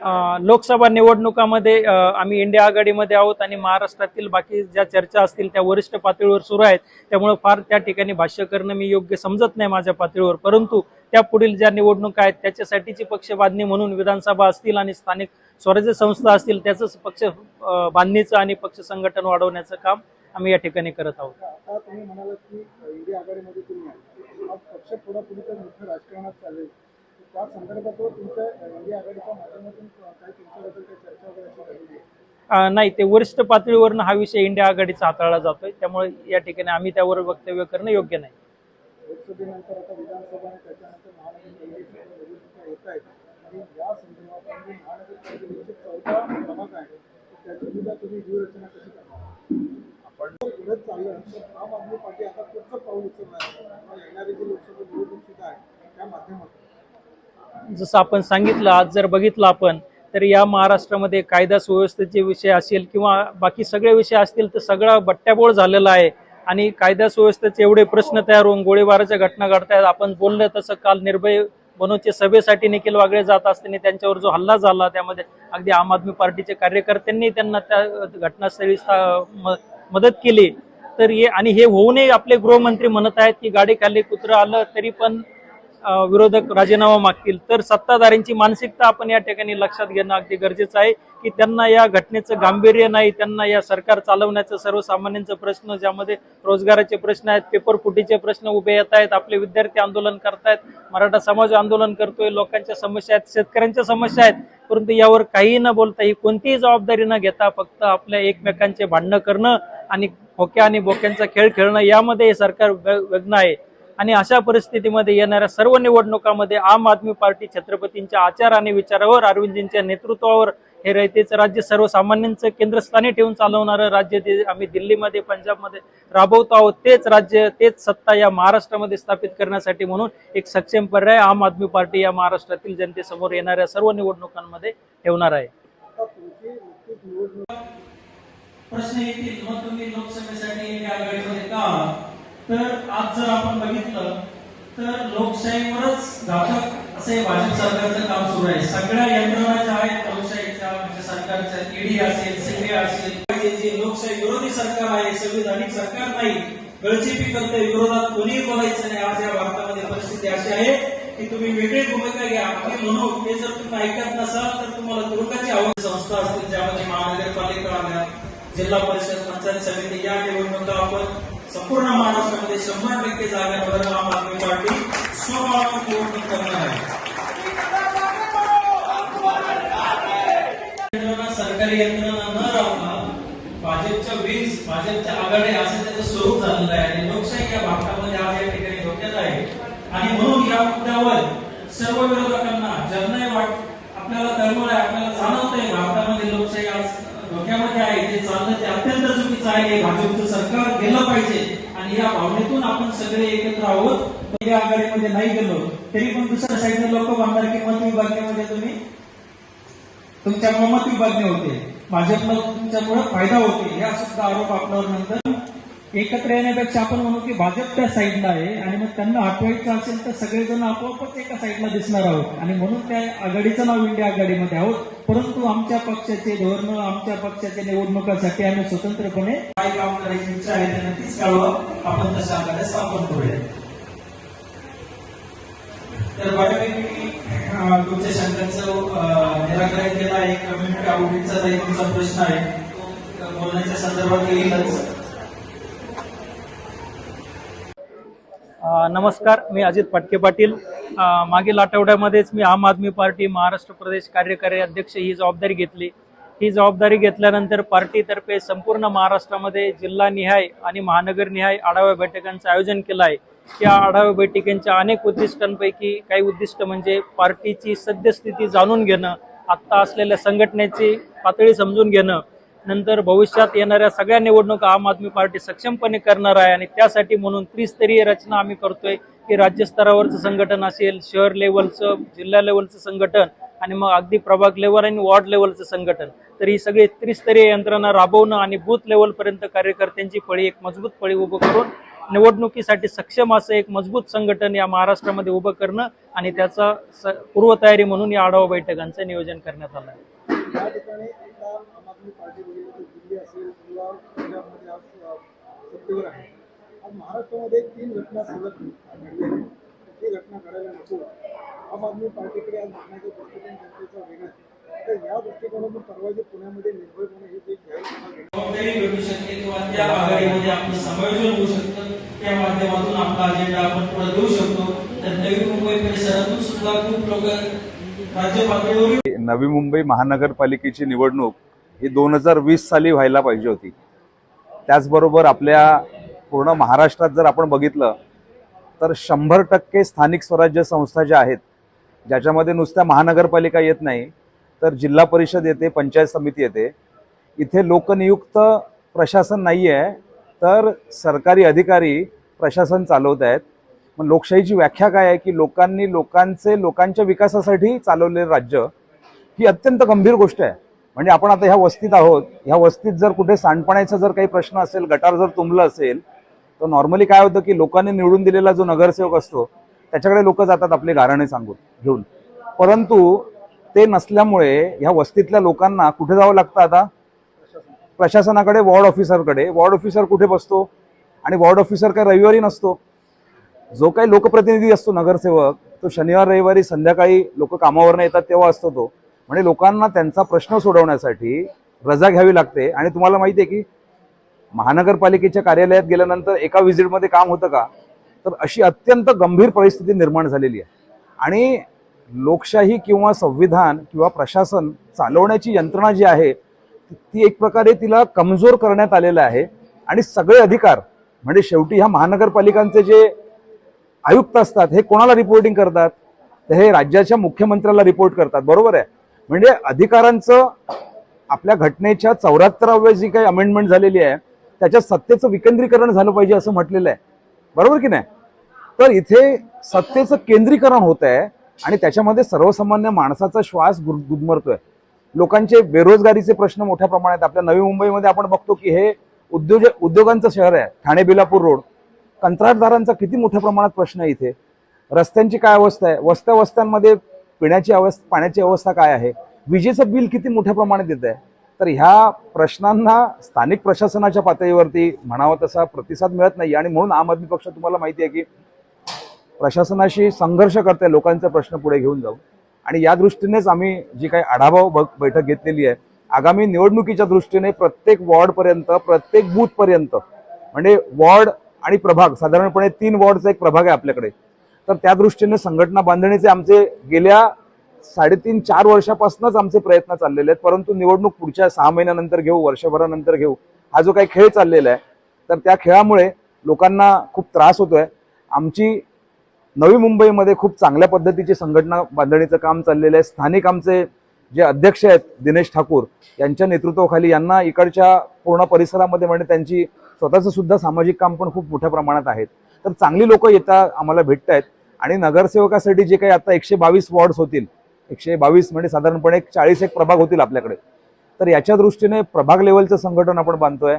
लोकसभा निवडणुकामध्ये आम्ही इंडिया आघाडीमध्ये आहोत आणि महाराष्ट्रातील बाकी ज्या चर्चा असतील त्या वरिष्ठ पातळीवर सुरू आहेत. त्यामुळे फार त्या ठिकाणी भाष्य करणं मी योग्य समजत नाही माझ्या पातळीवर. परंतु त्या पुढील ज्या निवडणुका आहेत त्याच्यासाठीची पक्ष बांधणी म्हणून विधानसभा असतील आणि स्थानिक स्वराज्य संस्था असतील त्याचंच पक्ष बांधणीचं आणि पक्ष संघटन वाढवण्याचं काम आम्ही या ठिकाणी करत आहोत. त्या संदर्भात तुमच्या इंडिया आघाडीच्या माध्यमातून काही तुमच्याबद्दल काही चर्चा वगैरे अशी झालेली आहे? अ, नाही ते वरिष्ठ पातळीवरनं हा विषय इंडिया आघाडीचा हाताळला जातोय. त्यामुळे या ठिकाणी आम्ही त्यावर वक्तव्य करणं योग्य नाही. म्हणजे आपण जसं आपण सांगितलं आज जर बघितलं आपण तर या महाराष्ट्रामध्ये कायदा सुव्यवस्थेचे विषय असेल किंवा बाकी सगळे विषय असतील तर सगळा बट्ट्याबोळ झालेला आहे. आणि कायदा सुव्यवस्थेचे एवढे प्रश्न तयार होऊन गोळीबाराच्या घटना घडतायत. आपण बोललं तसं काल निर्भय बनवचे सभेसाठी निखिल वागळे जात असताना त्यांच्यावर जो हल्ला झाला त्यामध्ये अगदी आम आदमी पार्टीचे कार्यकर्त्यांनी त्यांना त्या घटनास्थळी म- मदत केली. तर हे आणि हे होऊनही आपले गृहमंत्री म्हणत आहेत की गाडी खाली कुत्रं आलं तरी पण विरोधक राजीनामा मागतील तर सत्ताधाऱ्यांची मानसिकता आपण या ठिकाणी लक्षात घेणं अगदी गरजेचं आहे की त्यांना या घटनेचं गांभीर्य नाही त्यांना या सरकार चालवण्याचं सर्वसामान्यांचा प्रश्न ज्यामध्ये रोजगाराचे प्रश्न आहेत पेपर फुटीचे प्रश्न उभे येत आहेत आपले विद्यार्थी आंदोलन करतायत मराठा समाज आंदोलन करतोय लोकांच्या समस्या आहेत शेतकऱ्यांच्या समस्या आहेत परंतु यावर काही न बोलता ही कोणतीही जबाबदारी न घेता फक्त आपल्या एकमेकांचे भांडणं करणं आणि खोक्या आणि बोक्यांचा खेळ खेळणं यामध्ये हे सरकार व- विघ्न आहे. आणि अशा परिस्थितीमध्ये येणाऱ्या सर्व निवडणुकामध्ये आम आदमी पार्टी छत्रपतींच्या आचार आणि विचारावर अरविंदजींच्या नेतृत्वावर हे रयतेचं राज्य सर्वसामान्यांचं केंद्रस्थानी ठेवून चालवणारं राज्य ते आम्ही दिल्लीमध्ये पंजाबमध्ये राबवतो आहोत तेच राज्य तेच सत्ता या महाराष्ट्रामध्ये स्थापित करण्यासाठी म्हणून एक सक्षम पर्याय आम आदमी पार्टी या महाराष्ट्रातील जनतेसमोर येणाऱ्या सर्व निवडणुकांमध्ये ठेवणार आहे. प्रश्न येतील मग तुम्ही लोकसभेसाठी का? तर आज जर आपण बघितलं तर लोकशाहीवरच घातक असे भाजप सरकारचं काम सुरू आहे. सगळ्या यंत्रणा ज्या आहेत लोकशाहीच्या म्हणजे सरकारच्या ईडी असेल सीबीआय असेल. म्हणजे जे लोकशाही विरोधी सरकार आहे संविधानिक सरकार नाही गळचेपी करते विरोधात कोणीही बोलायचं नाही. आज या भारतामध्ये परिस्थिती अशी आहे की तुम्ही वेगळी भूमिका घ्या. आपली म्हणू हे जर तुम्ही ऐकत नसाल तर तुम्हाला तुरुंगाची आवड संस्था असतील ज्यामध्ये महानगरपालिका आल्या जिल्हा परिषद पंचायत समिती या निवडणुका आपण संपूर्ण महाराष्ट्रामध्ये शंभर टक्के जागांवर आम आदमी पार्टी स्वभाव निवडणूक करणार आहे. सरकारी यंत्रणा न राहता भाजपच्या वीज भाजपच्या आघाडी असं त्याचं स्वरूप झालेलं आहे आणि लोकशाही या भारतामध्ये आज या ठिकाणी धोक्यात आहे. आणि म्हणून या मुद्द्यावर सर्व विरोधकांना ज्यांनाही वाट आपल्याला तळमळ आहे आपल्याला जाणवतंय. भारतामध्ये लोकशाही आज डोक्यामध्ये आहे जे चाललं ते अत्यंत चुकीचं आहे हे भाजपचं सरकार गेलं पाहिजे. आणि या भावनेतून आपण सगळे एकत्र आहोत. या आघाडीमध्ये नाही गेलो तरी पण दुसऱ्या साईडने लोक म्हणणार की मत विभागण्यामध्ये तुम्ही? तुमच्या मत विभागणी होते. भाजपला तुमच्यामुळे फायदा होते. या सुद्धा आरोप आपल्यावर नंतर एकत्र येण्यापेक्षा आपण म्हणू की भाजप त्या साईडला आहे आणि मग त्यांना हटवायचं असेल तर सगळेजण आपोआपच एका साईडला दिसणार आहोत. आणि म्हणून त्या आघाडीचं नाव इंडिया आघाडीमध्ये आहोत. परंतु आमच्या पक्षाचे धोरण आमच्या पक्षाच्या निवडणुकासाठी आम्ही स्वतंत्रपणे काय काम करायची इच्छा आहे ते आपण तशा आघाड्या स्थापन करूया तर बऱ्यापैकी तुमच्या शंकांचं निराकरण केलं आहे. कम्युनिटी आवडीचा काही तुमचा प्रश्न आहे. तो बोलण्याच्या संदर्भात येईलच. नमस्कार मी अजित पटके पाटील. मागील आठवड्यामध्येच मी आम आदमी पार्टी महाराष्ट्र प्रदेश कार्यकारी अध्यक्ष ही जबाबदारी घेतली. ही जबाबदारी घेतल्यानंतर पार्टीतर्फे संपूर्ण महाराष्ट्रामध्ये जिल्हानिहाय आणि महानगरनिहाय आढावा बैठकांचं आयोजन केलं आहे. या आढावा बैठकींच्या अनेक उद्दिष्टांपैकी काही उद्दिष्ट म्हणजे पार्टीची सद्यस्थिती जाणून घेणं आत्ता असलेल्या संघटनेची पातळी समजून घेणं नंतर भविष्यात येणाऱ्या सगळ्या निवडणुका आम आदमी पार्टी सक्षमपणे करणार आहे आणि त्यासाठी म्हणून त्रिस्तरीय रचना आम्ही करतोय की राज्य स्तरावरचं संघटन असेल शहर लेवलचं जिल्हा लेवलचं संघटन आणि मग अगदी प्रभाग लेवल आणि वॉर्ड लेवलचं संघटन. तर ही सगळी त्रिस्तरीय यंत्रणा राबवणं आणि बूथ लेवलपर्यंत कार्यकर्त्यांची फळी एक मजबूत फळी उभं करून निवडणुकीसाठी सक्षम असं एक मजबूत संघटन या महाराष्ट्रामध्ये उभं करणं आणि त्याचा पूर्वतयारी म्हणून या आढावा बैठकांचं नियोजन करण्यात आलं आहे. या ठिकाणी आता आम आदमी पार्टी बघितलं दिल्ली असेल किंवा पंजाबमध्ये आज सत्तेवर आहे. आज महाराष्ट्रामध्ये तीन घटना सलग घडलेल्या आहेत. ही घटना घडायला नको. आम आदमी पार्टीकडे आज बघण्याचा दृष्टिकोन जनतेचा वेगळा आहे. तर या दृष्टिकोनातून परवा जे पुण्यामध्ये निर्भयपणे हे जे जाहीर सभा घेण्यात जबाबदारी भेटू शकते किंवा त्या आघाडीमध्ये आपलं समायोजन होऊ शकतं. त्या माध्यमातून आपला अजेंडा आपण पुढे देऊ शकतो. तर नवी मुंबई परिसरातून सुद्धा खूप लोक राज्य पातळीवर नवी मुंबई महानगरपालिकेची निवडणूक ही दोन हजार वीस साली व्हायला पाहिजे होती. त्याचबरोबर आपल्या पूर्ण महाराष्ट्रात जर आपण बघितलं तर शंभर टक्के स्थानिक स्वराज्य संस्था ज्या आहेत ज्याच्यामध्ये नुसत्या महानगरपालिका येत नाही तर जिल्हा परिषद येते पंचायत समिती येते इथे लोकनियुक्त प्रशासन नाही आहे तर सरकारी अधिकारी प्रशासन चालवत आहेत. मग लोकशाहीची व्याख्या काय आहे की लोकांनी लोकांचे लोकांच्या विकासासाठी चालवलेलं राज्य ही अत्यंत गंभीर गोष्ट आहे. म्हणजे आपण आता ह्या वस्तीत आहोत. ह्या वस्तीत जर कुठे सांडपाण्याचा जर काही प्रश्न असेल गटार जर तुंबलं असेल तर नॉर्मली काय होतं की लोकांनी निवडून दिलेला जो नगरसेवक असतो त्याच्याकडे लोक जातात आपले गाराणे सांगून घेऊन. परंतु ते नसल्यामुळे ह्या वस्तीतल्या लोकांना कुठे जावं लागतं आता? प्रशासनाकडे वॉर्ड ऑफिसरकडे. वॉर्ड ऑफिसर कुठे बसतो? आणि वॉर्ड ऑफिसर काही रविवारी नसतो. जो काही लोकप्रतिनिधी असतो नगरसेवक तो शनिवार रविवारी संध्याकाळी लोक कामावरनं येतात तेव्हा असतो तो. म्हणजे लोकांना त्यांचा प्रश्न सोडवण्यासाठी रजा घ्यावी लागते. आणि तुम्हाला माहिती आहे की महानगरपालिकेच्या कार्यालयात गेल्यानंतर एका व्हिजिटमध्ये काम होतं का? तर अशी अत्यंत गंभीर परिस्थिती निर्माण झालेली आहे. आणि लोकशाही किंवा संविधान किंवा प्रशासन चालवण्याची यंत्रणा जी आहे ती एक प्रकारे तिला कमजोर करण्यात आलेलं आहे. आणि सगळे अधिकार म्हणजे शेवटी ह्या महानगरपालिकांचे जे आयुक्त असतात हे कोणाला रिपोर्टिंग करतात? तर हे राज्याच्या मुख्यमंत्र्याला रिपोर्ट करतात. बरोबर आहे? म्हणजे अधिकारांचं आपल्या घटनेच्या चौऱ्याहत्तराव्या जी काही अमेंडमेंट झालेली आहे त्याच्या सत्तेचं विकेंद्रीकरण झालं पाहिजे असं म्हटलेलं आहे. बरोबर की नाही? तर इथे सत्तेचं केंद्रीकरण होत आहे आणि त्याच्यामध्ये सर्वसामान्य माणसाचा श्वास गुदमरतोय. लोकांचे बेरोजगारीचे प्रश्न मोठ्या प्रमाणात आपल्या नवी मुंबईमध्ये आपण बघतो की हे उद्योज उद्योगांचं शहर आहे ठाणे बिलापूर रोड. कंत्राटदारांचा किती मोठ्या प्रमाणात प्रश्न आहे इथे? रस्त्यांची काय अवस्था आहे? वस्त्या वस्त्यांमध्ये पिण्याची अवस्था पाण्याची अवस्था काय आहे? विजेचं बिल किती मोठ्या प्रमाणात येत आहे? तर ह्या प्रश्नांना स्थानिक प्रशासनाच्या पातळीवरती म्हणावा तसा प्रतिसाद मिळत नाही. आणि म्हणून आम आदमी पक्ष तुम्हाला माहिती आहे की प्रशासनाशी संघर्ष करते लोकांचा प्रश्न पुढे घेऊन जाऊन. आणि या दृष्टीनेच आम्ही जी काही आढावा बैठक घेतलेली आहे आगामी निवडणुकीच्या दृष्टीने प्रत्येक वॉर्डपर्यंत प्रत्येक बूथपर्यंत म्हणजे वॉर्ड आणि प्रभाग साधारणपणे तीन वॉर्डचा एक प्रभाग आहे आपल्याकडे तर त्या दृष्टीने संघटना बांधणीचे आमचे गेल्या साडेतीन चार वर्षापासूनच आमचे प्रयत्न चाललेले आहेत. परंतु निवडणूक पुढच्या सहा महिन्यानंतर घेऊ वर्षभरानंतर घेऊ हा जो काही खेळ चाललेला आहे तर त्या खेळामुळे लोकांना खूप त्रास होतोय. आमची नवी मुंबईमध्ये खूप चांगल्या पद्धतीची संघटना बांधणीचं काम चाललेलं आहे. स्थानिक आमचे जे अध्यक्ष आहेत दिनेश ठाकूर यांच्या नेतृत्वाखाली यांना इकडच्या पूर्ण परिसरामध्ये म्हणजे त्यांची स्वतःचं सुद्धा सामाजिक काम पण खूप मोठ्या प्रमाणात आहेत. तर चांगली लोक येता आम्हाला भेटत आहेत आणि नगरसेवकासाठी जे काही आता एकशे बावीस वॉर्ड्स होतील एकशे बावीस म्हणजे साधारणपणे एक चाळीस एक प्रभाग होतील आपल्याकडे. तर याच्या दृष्टीने प्रभाग लेवलचं संघटन आपण बांधतोय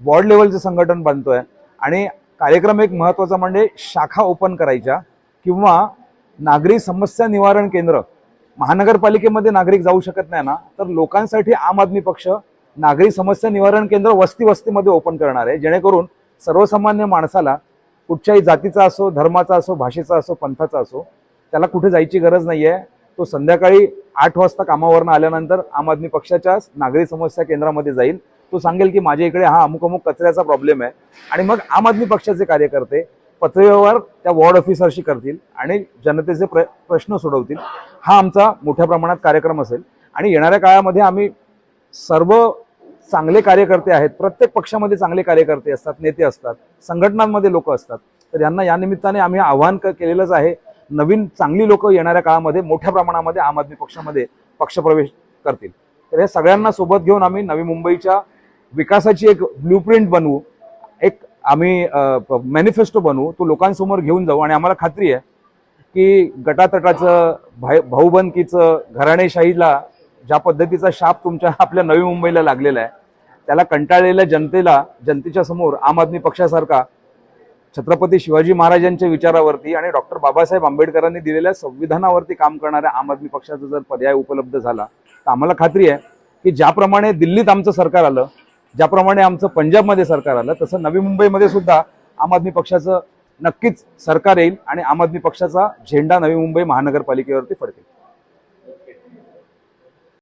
वॉर्ड लेवलचं संघटन बांधतोय आणि कार्यक्रम एक महत्त्वाचा म्हणजे शाखा ओपन करायच्या किंवा नागरी समस्या निवारण केंद्र. महानगरपालिकेमध्ये नागरिक जाऊ शकत नाही ना तर लोकांसाठी आम आदमी पक्ष नागरी समस्या निवारण केंद्र वस्ती वस्तीमध्ये ओपन करणार आहे जेणेकरून सर्वसामान्य माणसाला कुठच्याही जातीचा असो धर्माचा असो भाषेचा असो पंथाचा असो त्याला कुठे जायची गरज नाही आहे तो संध्याकाळी आठ वाजता कामावरनं आल्यानंतर आम आदमी पक्षाच्या नागरी समस्या केंद्रामध्ये जाईल. तो सांगेल की माझ्या इकडे हा अमुक अमुक कचऱ्याचा प्रॉब्लेम आहे. आणि मग आम आदमी पक्षाचे कार्यकर्ते पत्रव्यवहार त्या वॉर्ड ऑफिसरशी करतील आणि जनतेचे प्र प्रश्न सोडवतील. हा आमचा मोठ्या प्रमाणात कार्यक्रम असेल. आणि येणाऱ्या काळामध्ये आम्ही सर्व चांगले कार्यकर्ते आहेत प्रत्येक पक्षामध्ये चांगले कार्यकर्ते असतात नेते असतात संघटनांमध्ये लोक असतात. तर यांना या निमित्ताने आम्ही आव्हान केलेलंच आहे नवीन चांगली लोक येणाऱ्या काळामध्ये मोठ्या प्रमाणामध्ये आम आदमी पक्षामध्ये पक्षप्रवेश करतील. तर हे सगळ्यांना सोबत घेऊन आम्ही नवी मुंबईच्या विकासाची एक ब्ल्यूप्रिंट बनवू एक आम्ही मॅनिफेस्टो बनवू तो लोकांसमोर घेऊन जाऊ. आणि आम्हाला खात्री आहे की गटातटाचं भाई भाऊबंदकीचं घराणेशाहीला ज्या पद्धतीचा शाप तुमच्या आपल्या नवी मुंबईला लागलेला आहे त्याला कंटाळलेल्या जनतेला जनतेच्या समोर आम आदमी पक्षासारखा छत्रपती शिवाजी महाराजांच्या विचारावरती आणि डॉक्टर बाबासाहेब आंबेडकरांनी दिलेल्या संविधानावरती काम करणाऱ्या आम आदमी पक्षाचा जर पर्याय उपलब्ध झाला तर आम्हाला खात्री आहे की ज्याप्रमाणे दिल्लीत आमचं सरकार आलं ज्याप्रमाणे आमचं पंजाबमध्ये सरकार आलं तसं नवी मुंबईमध्ये सुद्धा आम आदमी पक्षाचं नक्कीच सरकार येईल आणि आम आदमी पक्षाचा झेंडा नवी मुंबई महानगरपालिकेवरती फडकेल.